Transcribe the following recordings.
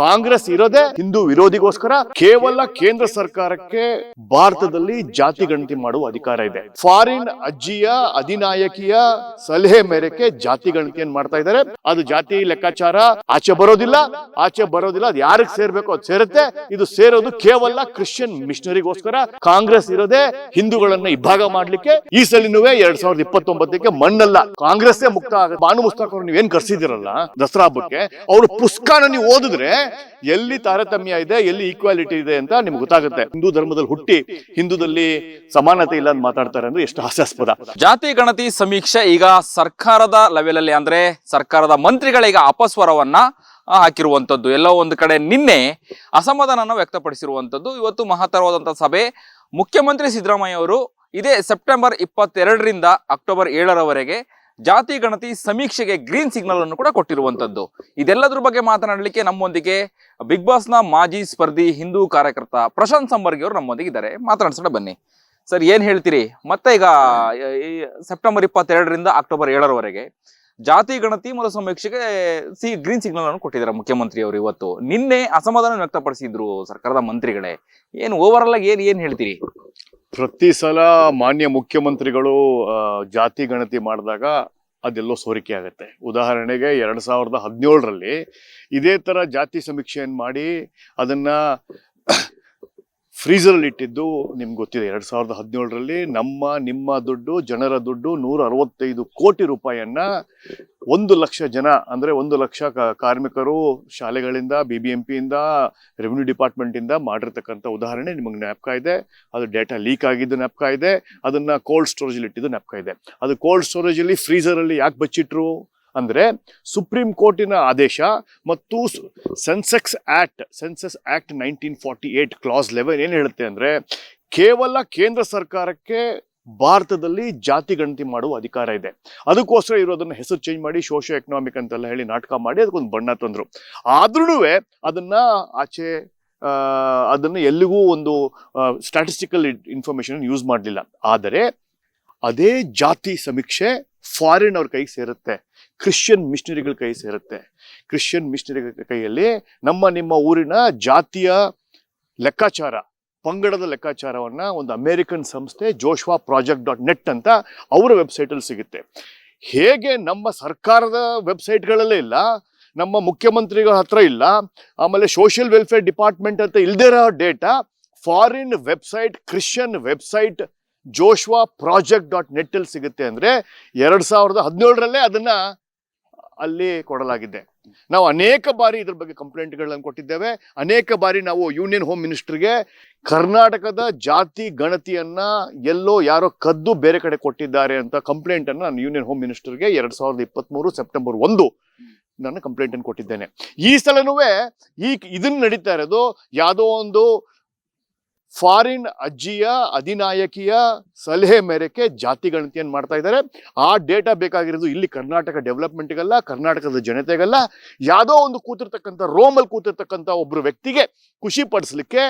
ಕಾಂಗ್ರೆಸ್ ಇರೋದೇ ಹಿಂದೂ ವಿರೋಧಿಗೋಸ್ಕರ ಕೇವಲ ಕೇಂದ್ರ ಸರ್ಕಾರಕ್ಕೆ ಭಾರತದಲ್ಲಿ ಜಾತಿ ಗಣತಿ ಮಾಡುವ ಅಧಿಕಾರ ಇದೆ. ಫಾರಿನ್ ಅಜ್ಜಿಯ, ಅಧಿನಾಯಕಿಯ ಸಲಹೆ ಮೇರೆಗೆ ಜಾತಿ ಗಣತಿಯನ್ನು ಮಾಡ್ತಾ ಇದ್ದಾರೆ. ಅದು ಜಾತಿ ಲೆಕ್ಕಾಚಾರ ಆಚೆ ಬರೋದಿಲ್ಲ ಆಚೆ ಬರೋದಿಲ್ಲ, ಅದು ಯಾರಿಗೆ ಸೇರ್ಬೇಕು ಅದು ಸೇರುತ್ತೆ. ಇದು ಸೇರೋದು ಕೇವಲ ಕ್ರಿಶ್ಚಿಯನ್ ಮಿಷನರಿಗೋಸ್ಕರ. ಕಾಂಗ್ರೆಸ್ ಇರೋದೇ ಹಿಂದೂಗಳನ್ನ ಇಬ್ಬಾಗ ಮಾಡ್ಲಿಕ್ಕೆ. ಈ ಸಲಿನೂ ಎರಡ್ ಸಾವಿರದ ಇಪ್ಪತ್ತೊಂಬತ್ತಕ್ಕೆ ಮಣ್ಣಲ್ಲ. ಕಾಂಗ್ರೆಸ್ ಮುಕ್ತ ಆಗ, ಭಾನು ಮುಸ್ತಾಕ್ ಅವ್ರು ನೀವೇನ್ ಕರ್ಸಿದಿರಲ್ಲ ದಸರಾ ಹಬ್ಬಕ್ಕೆ, ಅವ್ರು ಪುಸ್ತಕನ ನೀವು ಓದಿದ್ರೆ ಎಲ್ಲಿ ತಾರತಮ್ಯ ಇದೆ, ಎಲ್ಲಿ ಈಕ್ವಾಲಿಟಿ ಇದೆ ಅಂತ ನಿಮ್ಗೆ ಗೊತ್ತಾಗುತ್ತೆ. ಹಿಂದೂ ಧರ್ಮದಲ್ಲಿ ಹುಟ್ಟಿ, ಹಿಂದೂದಲ್ಲಿ ಸಮಾನತೆ ಇಲ್ಲ ಅಂತ ಮಾತಾಡ್ತಾರೆ ಅಂದ್ರೆ ಎಷ್ಟು ಹಾಸ್ಯಾಸ್ಪದ. ಜಾತಿ ಗಣತಿ ಸಮೀಕ್ಷೆ ಈಗ ಸರ್ಕಾರದ ಲೆವೆಲ್ ಅಲ್ಲಿ ಅಂದ್ರೆ ಸರ್ಕಾರದ ಮಂತ್ರಿಗಳೀಗ ಅಪಸ್ವರವನ್ನ ಹಾಕಿರುವಂತದ್ದು. ಎಲ್ಲೋ ಒಂದು ಕಡೆ ನಿನ್ನೆ ಅಸಮಾಧಾನನ ವ್ಯಕ್ತಪಡಿಸಿರುವಂತದ್ದು. ಇವತ್ತು ಮಹತ್ತರವಾದಂತಹ ಸಭೆ. ಮುಖ್ಯಮಂತ್ರಿ ಸಿದ್ದರಾಮಯ್ಯ ಅವರು ಇದೇ ಸೆಪ್ಟೆಂಬರ್ ಇಪ್ಪತ್ತೆರಡರಿಂದ ಅಕ್ಟೋಬರ್ ಏಳರವರೆಗೆ ಜಾತಿ ಗಣತಿ ಸಮೀಕ್ಷೆಗೆ ಗ್ರೀನ್ ಸಿಗ್ನಲ್ ಅನ್ನು ಕೂಡ ಕೊಟ್ಟಿರುವಂತದ್ದು. ಇದೆಲ್ಲದ್ರ ಬಗ್ಗೆ ಮಾತನಾಡಲಿಕ್ಕೆ ನಮ್ಮೊಂದಿಗೆ ಬಿಗ್ ಬಾಸ್ನ ಮಾಜಿ ಸ್ಪರ್ಧಿ ಹಿಂದೂ ಕಾರ್ಯಕರ್ತ ಪ್ರಶಾಂತ್ ಸಂಬರ್ಗಿ ಅವರು ನಮ್ಮೊಂದಿಗೆ ಇದ್ದಾರೆ. ಮಾತನಾಡ್ಸೋಣ ಬನ್ನಿ. ಸರ್, ಏನ್ ಹೇಳ್ತೀರಿ? ಮತ್ತೆ ಈಗ ಸೆಪ್ಟೆಂಬರ್ ಇಪ್ಪತ್ತೆರಡರಿಂದ ಅಕ್ಟೋಬರ್ ಏಳರವರೆಗೆ ಜಾತಿ ಗಣತಿ ಮತ್ತು ಸಮೀಕ್ಷೆಗೆ ಸಿ ಗ್ರೀನ್ ಸಿಗ್ನಲ್ ಅನ್ನು ಕೊಟ್ಟಿದ್ದಾರೆ ಮುಖ್ಯಮಂತ್ರಿ ಅವರು ಇವತ್ತು. ನಿನ್ನೆ ಅಸಮಾಧಾನ ವ್ಯಕ್ತಪಡಿಸಿದ್ರು ಸರ್ಕಾರದ ಮಂತ್ರಿಗಳೇ. ಏನು ಓವರ್ ಆಗಿ ಏನ್ ಏನ್ ಹೇಳ್ತೀರಿ? ಪ್ರತಿ ಸಲ ಮಾನ್ಯ ಮುಖ್ಯಮಂತ್ರಿಗಳು ಜಾತಿ ಗಣತಿ ಮಾಡಿದಾಗ ಅದೆಲ್ಲೋ ಸೋರಿಕೆ ಆಗುತ್ತೆ. ಉದಾಹರಣೆಗೆ ಎರಡು ಸಾವಿರದ ಹದಿನೇಳರಲ್ಲಿ ಇದೇ ಥರ ಜಾತಿ ಸಮೀಕ್ಷೆಯನ್ನು ಮಾಡಿ ಅದನ್ನ ಫ್ರೀಸರಲ್ಲಿ ಇಟ್ಟಿದ್ದು ನಿಮ್ಗೆ ಗೊತ್ತಿದೆ, ಎರಡ್ ಸಾವಿರದ ಹದಿನೇಳರಲ್ಲಿ ನಮ್ಮ, ನಿಮ್ಮ ದುಡ್ಡು, ಜನರ ದುಡ್ಡು ನೂರ ಅರವತ್ತೈದು ಕೋಟಿ ರೂಪಾಯಿಯನ್ನ ಒಂದು ಲಕ್ಷ ಜನ, ಅಂದ್ರೆ ಒಂದು ಲಕ್ಷ ಕಾರ್ಮಿಕರು ಶಾಲೆಗಳಿಂದ ಬಿ ಬಿ ಎಂ ಪಿಯಿಂದ ರೆವಿನ್ಯೂ ಡಿಪಾರ್ಟ್ಮೆಂಟ್ ಇಂದ ಮಾಡಿರ್ತಕ್ಕಂಥ ಉದಾಹರಣೆ ನಿಮಗೆ ಜ್ಞಾಪಕ ಇದೆ. ಅದು ಡೇಟಾ ಲೀಕ್ ಆಗಿದ್ದು ಜ್ಞಾಪಕ ಇದೆ. ಅದನ್ನ ಕೋಲ್ಡ್ ಸ್ಟೋರೇಜ್ ಅಲ್ಲಿ ಇಟ್ಟಿದ್ದು ಜ್ಞಾಪಕ ಇದೆ. ಅದು ಕೋಲ್ಡ್ ಸ್ಟೋರೇಜ್ ಅಲ್ಲಿ ಫ್ರೀಸರ್ ಅಲ್ಲಿ ಯಾಕೆ ಬಚ್ಚಿಟ್ರು? ಅಂದ್ರೆ ಸುಪ್ರೀಂ ಕೋರ್ಟಿನ ಆದೇಶ ಮತ್ತು Sensex act census act nineteen forty eight clause eleven ಏನು ಹೇಳುತ್ತೆ ಅಂದರೆ ಕೇವಲ ಕೇಂದ್ರ ಸರ್ಕಾರಕ್ಕೆ ಭಾರತದಲ್ಲಿ ಜಾತಿ ಗಣತಿ ಮಾಡುವ ಅಧಿಕಾರ ಇದೆ. ಅದಕ್ಕೋಸ್ಕರ ಇರೋದನ್ನ ಹೆಸರು ಚೇಂಜ್ ಮಾಡಿ ಸೋಷಿಯೋ ಎಕನಾಮಿಕ್ ಅಂತೆಲ್ಲ ಹೇಳಿ ನಾಟಕ ಮಾಡಿ, ಅದಕ್ಕೊಂದು ಬಣ್ಣ ತಂದರು. ಆದ್ರೂ ಅದನ್ನ ಆಚೆ ಅದನ್ನು ಎಲ್ಲಿಗೂ ಒಂದು ಸ್ಟ್ಯಾಟಿಸ್ಟಿಕಲ್ ಇನ್ಫಾರ್ಮೇಶನ್ ಯೂಸ್ ಮಾಡಲಿಲ್ಲ. ಆದರೆ ಅದೇ ಜಾತಿ ಸಮೀಕ್ಷೆ ಫಾರಿನ್ ಅವ್ರ ಕೈಗೆ ಸೇರುತ್ತೆ. ಕ್ರಿಶ್ಚಿಯನ್ ಮಿಷನರಿಗಳ ಕೈ ಸೇರುತ್ತೆ. ಕ್ರಿಶ್ಚಿಯನ್ ಮಿಷನರಿಗಳ ಕೈಯಲ್ಲಿ ನಮ್ಮ ನಿಮ್ಮ ಊರಿನ ಜಾತಿಯ ಲೆಕ್ಕಾಚಾರ, ಪಂಗಡದ ಲೆಕ್ಕಾಚಾರವನ್ನ ಒಂದು ಅಮೇರಿಕನ್ ಸಂಸ್ಥೆ ಜೋಶ್ವಾ ಪ್ರಾಜೆಕ್ಟ್ ಡಾಟ್ ನೆಟ್ ಅಂತ ಅವರ ವೆಬ್ಸೈಟಲ್ಲಿ ಸಿಗುತ್ತೆ. ಹೇಗೆ ನಮ್ಮ ಸರ್ಕಾರದ ವೆಬ್ಸೈಟ್ಗಳಲ್ಲೇ ಇಲ್ಲ, ನಮ್ಮ ಮುಖ್ಯಮಂತ್ರಿಗಳ ಹತ್ರ ಇಲ್ಲ, ಆಮೇಲೆ ಸೋಷಿಯಲ್ ವೆಲ್ಫೇರ್ ಡಿಪಾರ್ಟ್ಮೆಂಟ್ ಅಂತ ಇಲ್ಲದೇ ಇರೋ data foreign website Christian website Joshua project dot ನೆಟ್ಟಲ್ಲಿ ಸಿಗುತ್ತೆ ಅಂದ್ರೆ ಎರಡು ಸಾವಿರದ ಹದಿನೇಳರಲ್ಲೇ ಅದನ್ನ ಅಲ್ಲಿ ಕೊಡಲಾಗಿದೆ. ನಾವು ಅನೇಕ ಬಾರಿ ಇದ್ರ ಬಗ್ಗೆ ಕಂಪ್ಲೇಂಟ್ಗಳನ್ನು ಕೊಟ್ಟಿದ್ದೇವೆ. ಅನೇಕ ಬಾರಿ ನಾವು ಯೂನಿಯನ್ ಹೋಮ್ ಮಿನಿಸ್ಟರ್ಗೆ ಕರ್ನಾಟಕದ ಜಾತಿ ಗಣತಿಯನ್ನ ಎಲ್ಲೋ ಯಾರೋ ಕದ್ದು ಬೇರೆ ಕಡೆ ಕೊಟ್ಟಿದ್ದಾರೆ ಅಂತ ಕಂಪ್ಲೇಂಟ್ ಅನ್ನು ನಾನು ಯೂನಿಯನ್ ಹೋಮ್ ಮಿನಿಸ್ಟರ್ಗೆ ಎರಡ್ ಸಾವಿರದ ಇಪ್ಪತ್ಮೂರು ಸೆಪ್ಟೆಂಬರ್ ಒಂದು ನಾನು ಕಂಪ್ಲೇಂಟ್ ಅನ್ನು ಕೊಟ್ಟಿದ್ದೇನೆ. ಈ ಸಲನೂ ಈ ಇದನ್ನ ನಡೀತಾ ಇರೋದು ಯಾವುದೋ ಒಂದು ಫಾರಿನ್ ಅಜ್ಜಿಯ, ಅಧಿನಾಯಕಿಯ ಸಲಹೆ ಮೇರೆಗೆ ಜಾತಿ ಗಣತಿಯನ್ನು ಮಾಡ್ತಾ ಇದ್ದಾರೆ? ಆ ಡೇಟಾ ಬೇಕಾಗಿರೋದು ಇಲ್ಲಿ ಕರ್ನಾಟಕ ಡೆವಲಪ್ಮೆಂಟ್ಗಲ್ಲ, ಕರ್ನಾಟಕದ ಜನತೆಗಲ್ಲ. ಯಾವುದೋ ಒಂದು ಕೂತಿರ್ತಕ್ಕಂಥ, ರೋಮಲ್ಲಿ ಕೂತಿರ್ತಕ್ಕಂಥ ಒಬ್ಬರು ವ್ಯಕ್ತಿಗೆ ಖುಷಿ ಪಡಿಸ್ಲಿಕ್ಕೆ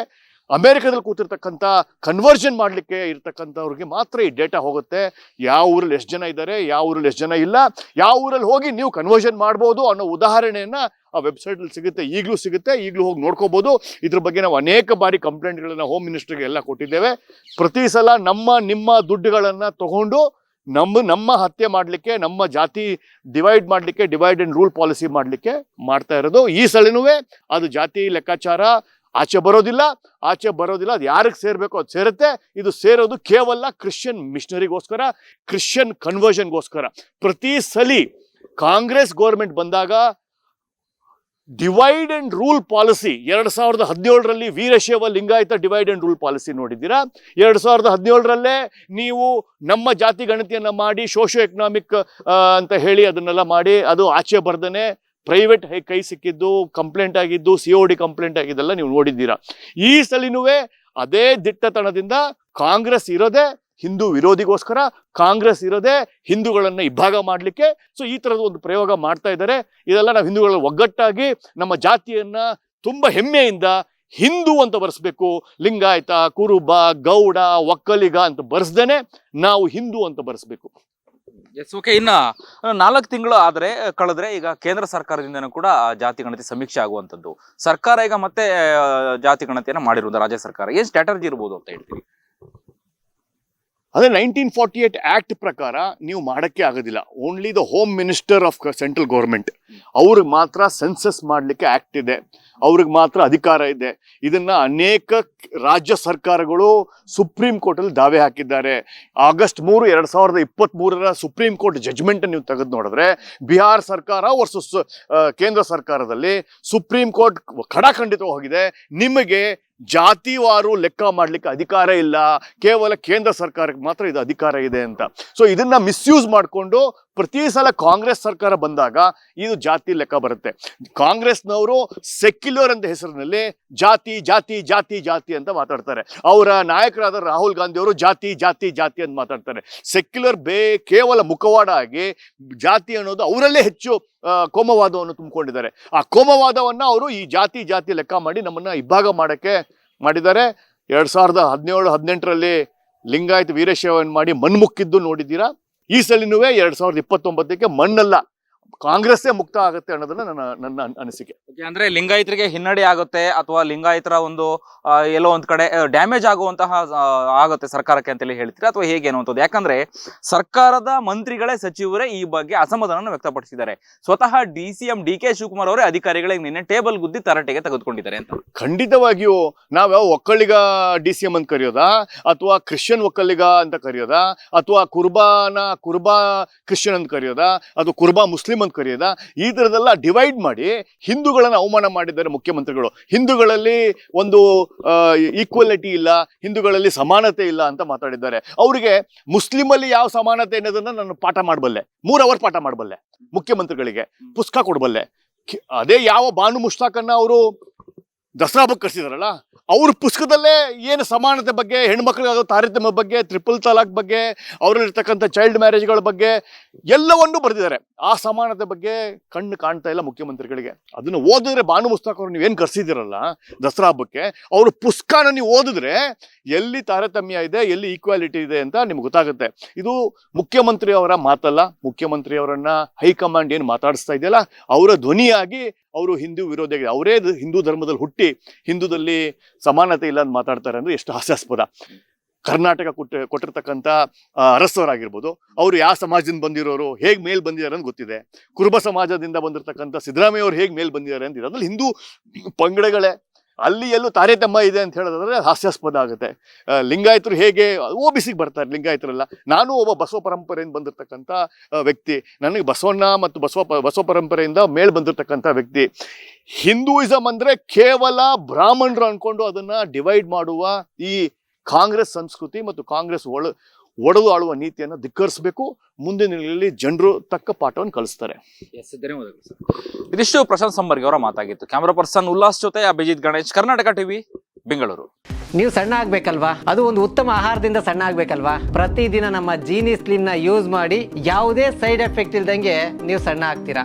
ಅಮೆರಿಕದಲ್ಲಿ ಕೂತಿರ್ತಕ್ಕಂಥ ಕನ್ವರ್ಷನ್ ಮಾಡಲಿಕ್ಕೆ ಇರ್ತಕ್ಕಂಥವ್ರಿಗೆ ಮಾತ್ರ ಈ ಡೇಟಾ ಹೋಗುತ್ತೆ. ಯಾವ ಊರಲ್ಲಿ ಎಷ್ಟು ಜನ ಇದ್ದಾರೆ ಯಾವ ಊರಲ್ಲಿ ಎಷ್ಟು ಜನ ಇಲ್ಲ, ಯಾವ ಊರಲ್ಲಿ ಹೋಗಿ ನೀವು ಕನ್ವರ್ಷನ್ ಮಾಡ್ಬೋದು ಅನ್ನೋ ಉದಾಹರಣೆಯನ್ನು ಆ ವೆಬ್ಸೈಟಲ್ಲಿ ಸಿಗುತ್ತೆ. ಈಗಲೂ ಸಿಗುತ್ತೆ, ಈಗಲೂ ಹೋಗಿ ನೋಡ್ಕೋಬೋದು. ಇದ್ರ ಬಗ್ಗೆ ನಾವು ಅನೇಕ ಬಾರಿ ಕಂಪ್ಲೇಂಟ್ಗಳನ್ನು ಹೋಮ್ ಮಿನಿಸ್ಟರ್ಗೆ ಎಲ್ಲ ಕೊಟ್ಟಿದ್ದೇವೆ. ಪ್ರತಿ ಸಲ ನಮ್ಮ, ನಿಮ್ಮ ದುಡ್ಡುಗಳನ್ನು ತಗೊಂಡು ನಮ್ಮ ನಮ್ಮ ಹತ್ಯೆ ಮಾಡಲಿಕ್ಕೆ, ನಮ್ಮ ಜಾತಿ ಡಿವೈಡ್ ಮಾಡಲಿಕ್ಕೆ ಡಿವೈಡ್ ಆ್ಯಂಡ್ ರೂಲ್ ಪಾಲಿಸಿ ಮಾಡಲಿಕ್ಕೆ ಮಾಡ್ತಾ ಇರೋದು. ಈ ಸಲನೂ ಅದು ಜಾತಿ ಲೆಕ್ಕಾಚಾರ ಆಚೆ ಬರೋದಿಲ್ಲ ಆಚೆ ಬರೋದಿಲ್ಲ, ಅದು ಯಾರಿಗೆ ಸೇರಬೇಕು ಅದು ಸೇರುತ್ತೆ. ಇದು ಸೇರೋದು ಕೇವಲ ಕ್ರಿಶ್ಚಿಯನ್ ಮಿಷನರಿಗೋಸ್ಕರ ಕ್ರಿಶ್ಚಿಯನ್ ಕನ್ವರ್ಷನ್ಗೋಸ್ಕರ ಪ್ರತಿ ಸಲಿ ಕಾಂಗ್ರೆಸ್ ಗೌರ್ಮೆಂಟ್ ಬಂದಾಗ ಡಿವೈಡ್ ಅಂಡ್ ರೂಲ್ ಪಾಲಿಸಿ ಎರಡು ಸಾವಿರದ ಹದಿನೇಳರಲ್ಲಿ Veerashaiva Lingayat divide and rule policy ನೋಡಿದ್ದೀರಾ? ಎರಡು ಸಾವಿರದ ಹದಿನೇಳರಲ್ಲೇ ನೀವು ನಮ್ಮ ಜಾತಿ ಗಣತಿಯನ್ನು ಮಾಡಿ ಸೋಶಿಯೋ ಎಕನಾಮಿಕ್ ಅಂತ ಹೇಳಿ ಅದನ್ನೆಲ್ಲ ಮಾಡಿ, ಅದು ಆಚೆ ಬರ್ದೇನೆ ಪ್ರೈವೇಟ್ ಕೈ ಸಿಕ್ಕಿದ್ದು, ಕಂಪ್ಲೇಂಟ್ ಆಗಿದ್ದು ಸಿ ಒ ಡಿ ಕಂಪ್ಲೇಂಟ್ ಆಗಿದ್ದೆಲ್ಲ ನೀವು ನೋಡಿದ್ದೀರಾ. ಈ ಸಲಿನೂ ಅದೇ ದಿಟ್ಟತನದಿಂದ ಕಾಂಗ್ರೆಸ್ ಇರೋದೇ ಹಿಂದೂ ವಿರೋಧಿಗೋಸ್ಕರ, ಕಾಂಗ್ರೆಸ್ ಇರೋದೇ ಹಿಂದೂಗಳನ್ನ ಇಬ್ಬಾಗ ಮಾಡಲಿಕ್ಕೆ. ಸೊ ಈ ಥರದ ಒಂದು ಪ್ರಯೋಗ ಮಾಡ್ತಾ ಇದ್ದಾರೆ. ಇದೆಲ್ಲ ನಾವು ಹಿಂದೂಗಳ ಒಗ್ಗಟ್ಟಾಗಿ ನಮ್ಮ ಜಾತಿಯನ್ನ ತುಂಬಾ ಹೆಮ್ಮೆಯಿಂದ ಹಿಂದೂ ಅಂತ ಬರೆಸ್ಬೇಕು. ಲಿಂಗಾಯತ, ಕುರುಬ, ಗೌಡ, ಒಕ್ಕಲಿಗ ಅಂತ ಬರೆಸ್ದೇನೆ ನಾವು ಹಿಂದೂ ಅಂತ ಬರೆಸ್ಬೇಕು. ಎಸ್ ಓಕೆ ಇನ್ನ ನಾಲ್ಕು ತಿಂಗಳು ಆದ್ರೆ, ಕಳೆದ್ರೆ ಈಗ ಕೇಂದ್ರ ಸರ್ಕಾರದಿಂದನೂ ಕೂಡ ಜಾತಿ ಗಣತಿ ಸಮೀಕ್ಷೆ ಆಗುವಂತದ್ದು ಸರ್ಕಾರ ಈಗ ಮತ್ತೆ ಜಾತಿ ಗಣತಿಯನ್ನ ಮಾಡಿರುವುದು ರಾಜ್ಯ ಸರ್ಕಾರ. ಏನ್ ಸ್ಟ್ರಾಟಜಿ ಇರ್ಬೋದು ಅಂತ ಹೇಳ್ತೀವಿ ಅದೇ ನೈನ್ಟೀನ್ ಫಾರ್ಟಿ ಏಟ್ ಆಕ್ಟ್ ಪ್ರಕಾರ ನೀವು ಮಾಡೋಕ್ಕೆ ಆಗೋದಿಲ್ಲ. Only the home minister of central government ಅವ್ರಿಗೆ ಮಾತ್ರ ಸೆನ್ಸಸ್ ಮಾಡಲಿಕ್ಕೆ ಆ್ಯಕ್ಟ್ ಇದೆ. ಅವ್ರಿಗೆ ಮಾತ್ರ ಅಧಿಕಾರ ಇದೆ. ಇದನ್ನು ಅನೇಕ ರಾಜ್ಯ ಸರ್ಕಾರಗಳು ಸುಪ್ರೀಂ ಕೋರ್ಟಲ್ಲಿ ದಾವೆ ಹಾಕಿದ್ದಾರೆ. ಆಗಸ್ಟ್ ಮೂರು, ಎರಡು ಸಾವಿರದ ಇಪ್ಪತ್ತ್ ಮೂರರ ಸುಪ್ರೀಂ ಕೋರ್ಟ್ ಜಜ್ಮೆಂಟನ್ನು ನೀವು ತೆಗೆದು ನೋಡಿದ್ರೆ, ಬಿಹಾರ್ ಸರ್ಕಾರ ವರ್ಸಸ್ ಕೇಂದ್ರ ಸರ್ಕಾರದಲ್ಲಿ ಸುಪ್ರೀಂ ಕೋರ್ಟ್ ಖಡಾಖಂಡಿತವಾಗಿದೆ ನಿಮಗೆ ಜಾತಿವಾರು ಲೆಕ್ಕ ಮಾಡಲಿಕ್ಕೆ ಅಧಿಕಾರ ಇಲ್ಲ. ಕೇವಲ ಕೇಂದ್ರ ಸರ್ಕಾರಕ್ಕೆ ಮಾತ್ರ ಇದು ಅಧಿಕಾರ ಇದೆ ಅಂತ. ಸೊ ಇದನ್ನ ಮಿಸ್ಯೂಸ್ ಮಾಡಿಕೊಂಡು ಪ್ರತಿ ಸಲ ಕಾಂಗ್ರೆಸ್ ಸರ್ಕಾರ ಬಂದಾಗ ಇದು ಜಾತಿ ಲೆಕ್ಕ ಬರುತ್ತೆ. ಕಾಂಗ್ರೆಸ್ನವರು ಸೆಕ್ಯುಲರ್ ಅಂತ ಹೆಸರಿನಲ್ಲಿ ಜಾತಿ ಜಾತಿ ಜಾತಿ ಜಾತಿ ಅಂತ ಮಾತಾಡ್ತಾರೆ. ಅವರ ನಾಯಕರಾದ ರಾಹುಲ್ ಗಾಂಧಿ ಅವರು ಜಾತಿ ಜಾತಿ ಜಾತಿ ಅಂತ ಮಾತಾಡ್ತಾರೆ. ಸೆಕ್ಯುಲರ್ ಬೇ ಕೇವಲ ಮುಖವಾಡ ಆಗಿ ಜಾತಿ ಅನ್ನೋದು ಅವರಲ್ಲೇ ಹೆಚ್ಚು ಕೋಮವಾದವನ್ನು ತುಂಬಿಕೊಂಡಿದ್ದಾರೆ. ಆ ಕೋಮವಾದವನ್ನ ಅವರು ಈ ಜಾತಿ ಜಾತಿ ಲೆಕ್ಕ ಮಾಡಿ ನಮ್ಮನ್ನ ಇಬ್ಬಾಗ ಮಾಡಕ್ಕೆ ಮಾಡಿದ್ದಾರೆ. ಎರಡು ಸಾವಿರದ ಹದಿನೇಳು, ಹದಿನೆಂಟರಲ್ಲಿ ಲಿಂಗಾಯತ ವೀರಶೈವನ್ ಮಾಡಿ ಮಣ್ಮುಕ್ಕಿದ್ದು ನೋಡಿದ್ದೀರಾ? ಈ ಸಲಿನೂ ಎರಡು ಸಾವಿರದ ಇಪ್ಪತ್ತೊಂಬತ್ತಕ್ಕೆ ಮಣ್ಣಲ್ಲ. ಕಾಂಗ್ರೆಸ್ಸೇ ಮುಕ್ತ ಆಗುತ್ತೆ ಅನ್ನೋದನ್ನ ನನ್ನ ನನ್ನ ಅನಿಸಿಕೆ. ಅಂದ್ರೆ ಲಿಂಗಾಯತರಿಗೆ ಹಿನ್ನಡೆ ಆಗುತ್ತೆ ಅಥವಾ ಲಿಂಗಾಯತರ ಒಂದು ಎಲ್ಲೋ ಒಂದ್ ಕಡೆ ಡ್ಯಾಮೇಜ್ ಆಗುವಂತಹ ಆಗುತ್ತೆ ಸರ್ಕಾರಕ್ಕೆ ಅಂತೇಳಿ ಹೇಳ್ತೀರಾ ಅಥವಾ ಹೇಗೆ ಅನ್ನುವಂಥದ್ದು? ಯಾಕಂದ್ರೆ ಸರ್ಕಾರದ ಮಂತ್ರಿಗಳೇ ಸಚಿವರೇ ಈ ಬಗ್ಗೆ ಅಸಮಾಧಾನ ವ್ಯಕ್ತಪಡಿಸಿದ್ದಾರೆ. ಸ್ವತಃ D C M D K Shivakumar ಅವರೇ ಅಧಿಕಾರಿಗಳಿಗೆ ನಿನ್ನೆ ಟೇಬಲ್ ಗುದ್ದಿ ತರಾಟೆಗೆ ತೆಗೆದುಕೊಂಡಿದ್ದಾರೆ ಅಂತ. ಖಂಡಿತವಾಗಿಯೂ ನಾವ್ಯಾವ ಒಕ್ಕಲಿಗ ಡಿ ಸಿ ಎಂ ಅಂತ ಕರೆಯೋದಾ? ಅಥವಾ ಕ್ರಿಶ್ಚಿಯನ್ ಒಕ್ಕಲಿಗ ಅಂತ ಕರೆಯೋದಾ? ಅಥವಾ ಕುರ್ಬಾನ ಕುರ್ಬಾ ಕ್ರಿಶ್ಚಿಯನ್ ಅಂತ ಕರೆಯೋದಾ? ಅದು ಕುರ್ಬಾ ಮುಸ್ಲಿಂ ಅಂತ ಕರಿಯದ ಈ ಥರದೆಲ್ಲ ಡಿವೈಡ್ ಮಾಡಿ ಹಿಂದೂಗಳನ್ನು ಅವಮಾನ ಮಾಡಿದ್ದಾರೆ ಮುಖ್ಯಮಂತ್ರಿಗಳು. ಹಿಂದೂಗಳಲ್ಲಿ ಒಂದು ಈಕ್ವಲಿಟಿ ಇಲ್ಲ, ಹಿಂದೂಗಳಲ್ಲಿ ಸಮಾನತೆ ಇಲ್ಲ ಅಂತ ಮಾತಾಡಿದ್ದಾರೆ. ಅವರಿಗೆ ಮುಸ್ಲಿಮಲ್ಲಿ ಯಾವ ಸಮಾನತೆ ಅನ್ನೋದನ್ನ ನಾನು ಪಾಠ ಮಾಡಬಲ್ಲೆ. ಮೂರ್ ಅವರ್ ಪಾಠ ಮಾಡಬಲ್ಲೆ ಮುಖ್ಯಮಂತ್ರಿಗಳಿಗೆ. ಪುಸ್ತಕ ಕೊಡಬಲ್ಲೆ. ಅದೇ ಯಾವ ಬಾನು ಮುಷ್ತಾಕನ್ನ ಅವರು ದಸರಾ ಹಬ್ಬಕ್ಕೆ ಕರ್ಸಿದಾರಲ್ಲ, ಅವ್ರ ಪುಸ್ತಕದಲ್ಲೇ ಏನು ಸಮಾನತೆ ಬಗ್ಗೆ ಹೆಣ್ಮಕ್ಳಿಗಾಗೋ ತಾರತಮ್ಯ ಬಗ್ಗೆ ತ್ರಿಪಲ್ ತಲಾಕ್ ಬಗ್ಗೆ, ಅವರಲ್ಲಿರ್ತಕ್ಕಂಥ ಚೈಲ್ಡ್ ಮ್ಯಾರೇಜ್ಗಳ ಬಗ್ಗೆ ಎಲ್ಲವನ್ನೂ ಬರೆದಿದ್ದಾರೆ. ಆ ಸಮಾನತೆ ಬಗ್ಗೆ ಕಣ್ಣು ಕಾಣ್ತಾ ಇಲ್ಲ ಮುಖ್ಯಮಂತ್ರಿಗಳಿಗೆ. ಅದನ್ನು ಓದಿದ್ರೆ ಭಾನು ಮುಸ್ತಾಕ್ ಅವ್ರು ನೀವೇನು ಕರ್ಸಿದಿರಲ್ಲ ದಸರಾ ಹಬ್ಬಕ್ಕೆ, ಅವರು ಪುಸ್ತಕನ ನೀವು ಓದಿದ್ರೆ ಎಲ್ಲಿ ತಾರತಮ್ಯ ಇದೆ, ಎಲ್ಲಿ ಈಕ್ವಾಲಿಟಿ ಇದೆ ಅಂತ ನಿಮ್ಗೆ ಗೊತ್ತಾಗುತ್ತೆ. ಇದು ಮುಖ್ಯಮಂತ್ರಿಯವರ ಮಾತಲ್ಲ ಮುಖ್ಯಮಂತ್ರಿಯವರನ್ನ ಹೈಕಮಾಂಡ್ ಏನು ಮಾತಾಡಿಸ್ತಾ ಇದೆಯಲ್ಲ, ಅವರ ಧ್ವನಿಯಾಗಿ ಅವರು ಹಿಂದೂ ವಿರೋಧಿಯಾಗಿದೆ ಅವರೇ ಹಿಂದೂ ಧರ್ಮದಲ್ಲಿ ಹುಟ್ಟಿ ಹಿಂದೂದಲ್ಲಿ ಸಮಾನತೆ ಇಲ್ಲ ಅಂತ ಮಾತಾಡ್ತಾರೆ ಅಂದ್ರೆ ಎಷ್ಟು ಹಾಸ್ಯಾಸ್ಪದ. ಕರ್ನಾಟಕ ಕೊಟ್ಟ ಕೊಟ್ಟಿರ್ತಕ್ಕಂಥ ಅರಸವರಾಗಿರ್ಬೋದು ಅವರು ಯಾವ ಸಮಾಜದಿಂದ ಬಂದಿರೋರು, ಹೇಗೆ ಮೇಲ್ ಬಂದಿದ್ದಾರೆ ಅಂತ ಗೊತ್ತಿದೆ. ಕುರುಬ ಸಮಾಜದಿಂದ ಬಂದಿರತಕ್ಕಂಥ ಸಿದ್ದರಾಮಯ್ಯ ಅವ್ರು ಹೇಗೆ ಮೇಲ್ ಬಂದಿದ್ದಾರೆ ಅಂತಿದೆ. ಅದ್ರಲ್ಲಿ ಹಿಂದೂ ಪಂಗಡಗಳೇ, ಅಲ್ಲಿ ಎಲ್ಲೂ ತಾರತಮ್ಯ ಇದೆ ಅಂತ ಹೇಳೋದಾದ್ರೆ ಹಾಸ್ಯಾಸ್ಪದ ಆಗುತ್ತೆ. ಲಿಂಗಾಯತರು ಹೇಗೆ, ಓ ಬಿಸಿಗೆ ಬರ್ತಾರೆ ಲಿಂಗಾಯತರೆಲ್ಲ. ನಾನು ಒಬ್ಬ ಬಸವ ಪರಂಪರೆಯಿಂದ ಬಂದಿರತಕ್ಕಂಥ ವ್ಯಕ್ತಿ. ನನಗೆ ಬಸವಣ್ಣ ಮತ್ತು ಬಸವ ಬಸವ ಪರಂಪರೆಯಿಂದ ಮೇಲ್ ಬಂದಿರತಕ್ಕಂಥ ವ್ಯಕ್ತಿ. ಹಿಂದೂಯಿಸಮ್ ಅಂದರೆ ಕೇವಲ ಬ್ರಾಹ್ಮಣರು ಅಂದ್ಕೊಂಡು ಅದನ್ನು ಡಿವೈಡ್ ಮಾಡುವ ಈ ಕಾಂಗ್ರೆಸ್ ಸಂಸ್ಕೃತಿ ಮತ್ತು ಕಾಂಗ್ರೆಸ್ ಒಳ ಒಡೆದು ಆಳುವ ನೀತಿಯನ್ನು ಧಿಕ್ಕರಿಸಬೇಕು. ಮುಂದಿನ ದಿನಗಳಲ್ಲಿ ಜನರು ತಕ್ಕ ಪಾಠವನ್ನು ಕಲಿಸ್ತಾರೆ. ಧನ್ಯವಾದಗಳು ಸರ್. ಇದಿಷ್ಟು ಪ್ರಶಾಂತ್ ಸಂಬರ್ಗಿ ಅವರ ಮಾತಾಗಿತ್ತು. ಕ್ಯಾಮ್ರಾ ಪರ್ಸನ್ ಉಲ್ಲಾಸ್ ಜೊತೆ ಅಭಿಜಿತ್ ಗಣೇಶ್ ಕರ್ನಾಟಕ ಟಿವಿ ಬೆಂಗಳೂರು. ನೀವು ಸಣ್ಣ ಆಗ್ಬೇಕಲ್ವಾ? ಅದು ಒಂದು ಉತ್ತಮ ಆಹಾರದಿಂದ ಸಣ್ಣ ಆಗ್ಬೇಕಲ್ವಾ? ಪ್ರತಿದಿನ ನಮ್ಮ ಜೀನಿ ಸ್ಲಿಮ್ನ ಯೂಸ್ ಮಾಡಿ ಯಾವುದೇ ಸೈಡ್ ಎಫೆಕ್ಟ್ ಇಲ್ದಂಗೆ ನೀವು ಸಣ್ಣ ಆಗ್ತೀರಾ?